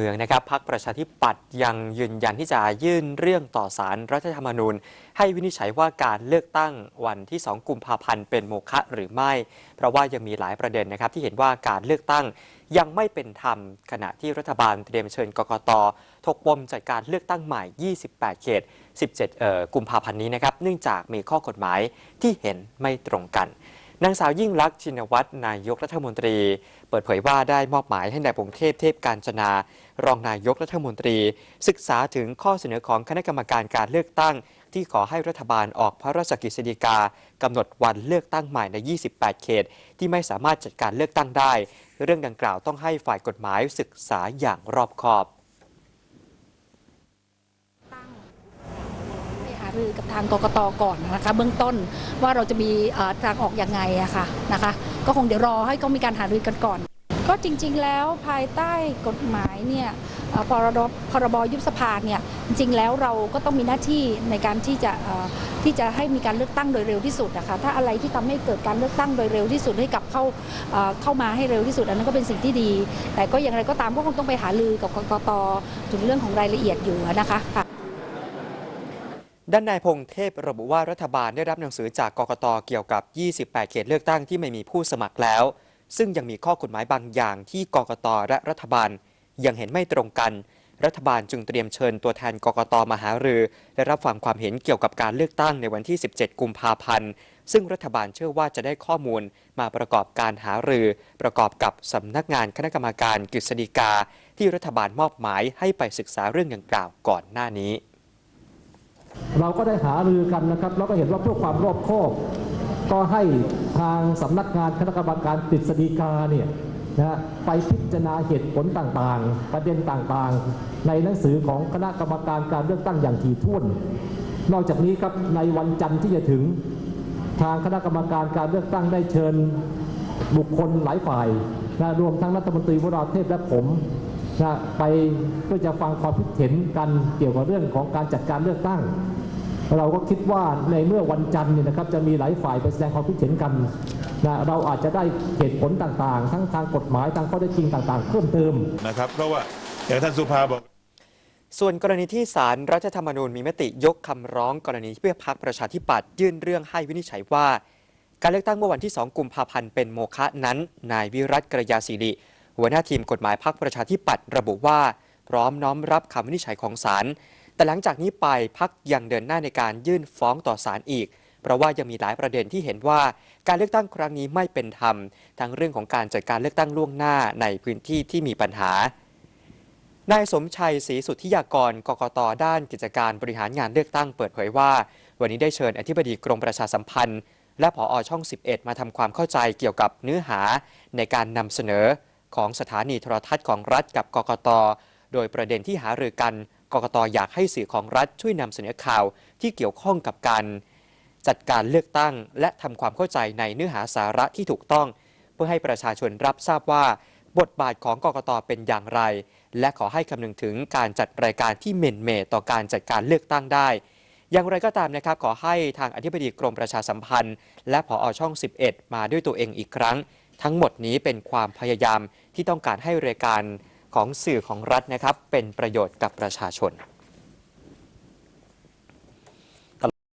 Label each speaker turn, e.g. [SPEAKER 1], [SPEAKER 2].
[SPEAKER 1] มืองนะครับพักประชาธิปัตย์ยังยืนยันที่จะยื่นเรื่องต่อสารรัฐธรรมนูญ ให้วินิจฉัยว่าการเลือกตั้งวันที่ 2 กุมภาพันธ์เป็นโมฆะหรือไม่ เพราะว่ายังมีหลายประเด็นนะครับที่เห็นว่าการเลือกตั้งยังไม่เป็นธรรม ขณะที่รัฐบาลเตรียมเชิญกกตถกปมจัดการเลือกตั้งใหม่ 28 เขต 17เอ่อกุมภาพันธ์นี้นะครับเนื่องจากมีข้อกฎหมายที่เห็นไม่ตรงกัน นางสาวยิ่งลักษณ์ชินวัตรนายกรัฐมนตรี เปิดเผยว่าได้มอบหมายให้นายพงเทพเทพการจนา รองนายกรัฐมนตรี ศึกษาถึงข้อเสนอของคณะกรรมการการเลือกตั้ง ที่ขอให้รัฐบาลออกพระราชกฤษฎีกากำหนดวันเลือกตั้งใหม่ใน 28 เขต ที่ไม่สามารถจัดการเลือกตั้งได้ เรื่องดังกล่าวต้องให้ฝ่ายกฎหมายศึกษาอย่างรอบคอบ
[SPEAKER 2] ไปหา รือกับทางกกตก่อนนะคะเบื้องต้นว่าเราจะมีทางออกอยังไงอะค่ะนะคะก็คงเดี๋ยวรอให้เขามีการหารือกันก่อน ก็จริง ๆ แล้วภายใต้กฎหมายเนี่ยพรบพรบยุบสภาเนี่ยจริงๆแล้วเราก็ต้องมีหน้าที่ในการที่จะที่จะให้มีการเลือกตั้งโดยเร็วที่สุดนะคะถ้าอะไรที่ทำให้เกิดการเลือกตั้งโดยเร็วที่สุดให้กับเข้าเข้ามาให้เร็วที่สุดอันนั้นก็เป็นสิ่งที่ดี แต่ก็อย่างไรก็ตามก็คงต้องไปหารือกับกกตถึงเรื่องของรายละเอียดอยู่นะคะค่ะ
[SPEAKER 1] ด้านนายพงเทพระบุว่ารัฐบาลได้รับหนังสือจากกกตเกี่ยวกับ 28 เขตเลือกตั้งที่ไม่มีผู้สมัครแล้ว ซึ่งยังมีข้อกฎหมายบางอย่างที่กกตและรัฐบาล ยังเห็นไม่ตรงกัน รัฐบาลจึงเตรียมเชิญตัวแทนกกตมาหารือ และรับฟังความเห็นเกี่ยวกับการเลือกตั้งในวันที่ 17 กุมภาพันธ์ ซึ่งรัฐบาลเชื่อว่าจะได้ข้อมูลมาประกอบการหารือ ประกอบกับสำนักงานคณะกรรมการกฤษฎีกา ที่รัฐบาลมอบหมายให้ไปศึกษาเรื่องดังกล่าวก่อนหน้านี้
[SPEAKER 3] เราก็ได้หารือกันนะครับแล้วก็เห็นว่าเพื่อความรอบคอบ ก็ให้ทางสำนักงานคณะกรรมการกฤษฎีกาเนี่ยนะฮะไปพิจารณาเหตุผลต่างๆ ประเด็นต่างๆ ในหนังสือของคณะกรรมการการเลือกตั้งอย่างถี่ถ้วน นอกจากนี้ครับในวันจันทร์ที่จะถึง ทางคณะกรรมการการเลือกตั้งได้เชิญบุคคลหลายฝ่ายนะรวมทั้งรัฐมนตรีวราเทพและผมนะไปเพื่อจะฟังความคิดเห็นกันเกี่ยวกับเรื่องของการจัดการเลือกตั้ง เราก็คิดว่าในเมื่อวันจันทร์เนี่ยนะครับจะมีหลายฝ่ายไปแสดงความคิดเห็นกันนะเราอาจจะได้เหตุผลต่างๆ ทั้งทางกฎหมายทางข้อเท็จจริงต่างๆ เพิ่มเติม
[SPEAKER 4] นะครับ เพราะว่าอย่างท่านสุภาบอก
[SPEAKER 1] ส่วนกรณีที่ศาลรัฐธรรมนูญมีมติยกคำร้องกรณีที่เพื่อพักประชาธิปัตย์ยื่นเรื่องให้วินิจฉัยว่า การเลือกตั้งเมื่อวันที่ 2 กุมภาพันธ์เป็นโมฆะนั้น นายวิรัตกระยาศิริหัวหน้าทีมกฎหมายพักประชาธิปัตย์ระบุว่า พร้อมน้อมรับคำวินิจฉัยของศาล แต่หลังจากนี้ไปพักยังเดินหน้าในการยื่นฟ้องต่อศาลอีก เพราะว่ายังมีหลายประเด็นที่เห็นว่าการเลือกตั้งครั้งนี้ไม่เป็นธรรม ทั้งเรื่องของการจัดการเลือกตั้งล่วงหน้าในพื้นที่ที่มีปัญหานายสมชัยศรีสุทธิยากรกกตด้านกิจการบริหารงานเลือกตั้งเปิดเผยว่า วันนี้ได้เชิญอธิบดีกรมประชาสัมพันธ์ และผออช่อง 11 มาทำความเข้าใจเกี่ยวกับเนื้อหาในการนำเสนอของสถานีโทรทัศน์ของรัฐกับกกต โดยประเด็นที่หารือกัน กกตอยากให้สื่อของรัฐช่วยนำเสนอข่าวที่เกี่ยวข้องกับการจัดการเลือกตั้ง และทำความเข้าใจในเนื้อหาสาระที่ถูกต้อง เพื่อให้ประชาชนรับทราบว่า บทบาทของกกตเป็นอย่างไร และขอให้คำนึงถึงการจัดรายการที่เมนเมต่อการจัดการเลือกตั้งได้ อย่างไรก็ตามนะครับ ขอให้ทางอธิบดีกรมประชาสัมพันธ์ และผออช่อง 11 มาด้วยตัวเองอีกครั้ง ทั้งหมดนี้เป็นความพยายามที่ต้องการให้รายการ ของสื่อของรัฐนะครับ เป็นประโยชน์กับประชาชน